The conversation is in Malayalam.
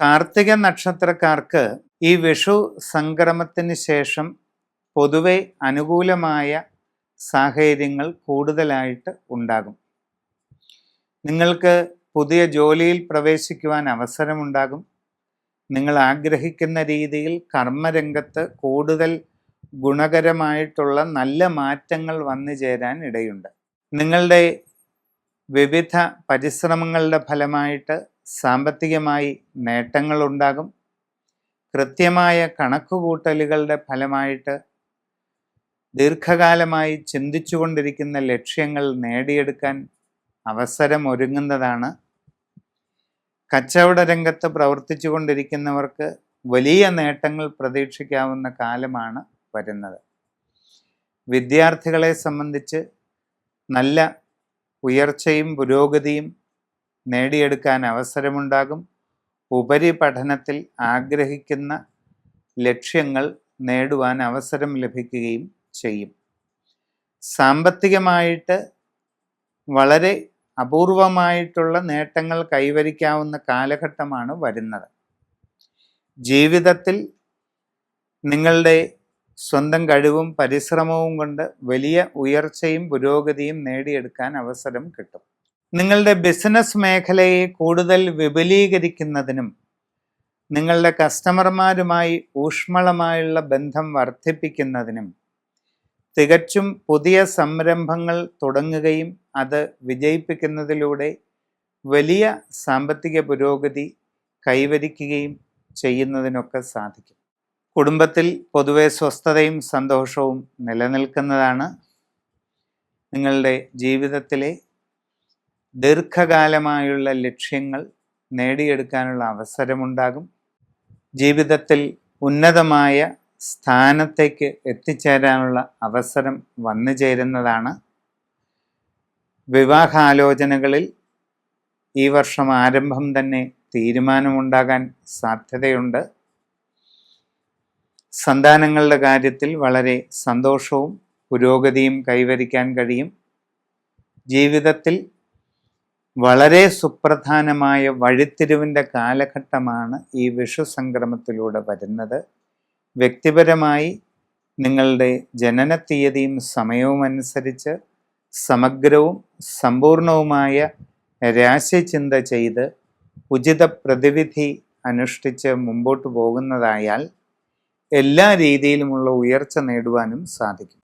കാർത്തിക നക്ഷത്രക്കാർക്ക് ഈ വിഷു സംക്രമത്തിന് ശേഷം പൊതുവെ അനുകൂലമായ സാഹചര്യങ്ങൾ കൂടുതലായിട്ട് ഉണ്ടാകും. നിങ്ങൾക്ക് പുതിയ ജോലിയിൽ പ്രവേശിക്കുവാൻ അവസരമുണ്ടാകും. നിങ്ങൾ ആഗ്രഹിക്കുന്ന രീതിയിൽ കർമ്മരംഗത്ത് കൂടുതൽ ഗുണകരമായിട്ടുള്ള നല്ല മാറ്റങ്ങൾ വന്നു ചേരാൻ ഇടയുണ്ട്. നിങ്ങളുടെ വിവിധ പരിശ്രമങ്ങളുടെ ഫലമായിട്ട് സാമ്പത്തികമായി നേട്ടങ്ങളുണ്ടാകും. കൃത്യമായ കണക്കുകൂട്ടലുകളുടെ ഫലമായിട്ട് ദീർഘകാലമായി ചിന്തിച്ചുകൊണ്ടിരിക്കുന്ന ലക്ഷ്യങ്ങൾ നേടിയെടുക്കാൻ അവസരം ഒരുങ്ങുന്നതാണ്. കച്ചവട രംഗത്ത് പ്രവർത്തിച്ചു കൊണ്ടിരിക്കുന്നവർക്ക് വലിയ നേട്ടങ്ങൾ പ്രതീക്ഷിക്കാവുന്ന കാലമാണ് വരുന്നത്. വിദ്യാർത്ഥികളെ സംബന്ധിച്ച് നല്ല ഉയർച്ചയും പുരോഗതിയും നേടിയെടുക്കാൻ അവസരമുണ്ടാകും. ഉപരിപഠനത്തിൽ ആഗ്രഹിക്കുന്ന ലക്ഷ്യങ്ങൾ നേടുവാൻ അവസരം ലഭിക്കുകയും ചെയ്യും. സാമ്പത്തികമായിട്ട് വളരെ അപൂർവമായിട്ടുള്ള നേട്ടങ്ങൾ കൈവരിക്കാവുന്ന കാലഘട്ടമാണ് വരുന്നത്. ജീവിതത്തിൽ നിങ്ങളുടെ സ്വന്തം കഴിവും പരിശ്രമവും കൊണ്ട് വലിയ ഉയർച്ചയും പുരോഗതിയും നേടിയെടുക്കാൻ അവസരം കിട്ടും. നിങ്ങളുടെ ബിസിനസ് മേഖലയെ കൂടുതൽ വിപുലീകരിക്കുന്നതിനും നിങ്ങളുടെ കസ്റ്റമർമാരുമായി ഊഷ്മളമായുള്ള ബന്ധം വർദ്ധിപ്പിക്കുന്നതിനും തികച്ചും പുതിയ സംരംഭങ്ങൾ തുടങ്ങുകയും അത് വിജയിപ്പിക്കുന്നതിലൂടെ വലിയ സാമ്പത്തിക പുരോഗതി കൈവരിക്കുകയും ചെയ്യുന്നതിനൊക്കെ സാധിക്കും. കുടുംബത്തിൽ പൊതുവെ സ്വസ്ഥതയും സന്തോഷവും നിലനിൽക്കുന്നതാണ് നിങ്ങളുടെ ജീവിതത്തിലെ ദീർഘകാലമായുള്ള ലക്ഷ്യങ്ങൾ നേടിയെടുക്കാനുള്ള അവസരമുണ്ടാകും. ജീവിതത്തിൽ ഉന്നതമായ സ്ഥാനത്തേക്ക് എത്തിച്ചേരാനുള്ള അവസരം വന്നു ചേരുന്നതാണ്. വിവാഹാലോചനകളിൽ ഈ വർഷം ആരംഭം തന്നെ തീരുമാനമുണ്ടാകാൻ സാധ്യതയുണ്ട്. സന്താനങ്ങളുടെ കാര്യത്തിൽ വളരെ സന്തോഷവും പുരോഗതിയും കൈവരിക്കാൻ കഴിയും. ജീവിതത്തിൽ വളരെ സുപ്രധാനമായ വഴിത്തിരിവിന്റെ കാലഘട്ടമാണ് ഈ വിഷു സംക്രമത്തിലൂടെ വരുന്നത്. വ്യക്തിപരമായി നിങ്ങളുടെ ജനന തീയതിയും സമയവും അനുസരിച്ച് സമഗ്രവും സമ്പൂർണവുമായ രാശിചിന്ത ചെയ്ത് ഉചിത പ്രതിവിധി അനുഷ്ഠിച്ച് മുമ്പോട്ട് പോകുന്നതായാൽ എല്ലാ രീതിയിലുമുള്ള ഉയർച്ച നേടുവാനും സാധിക്കും.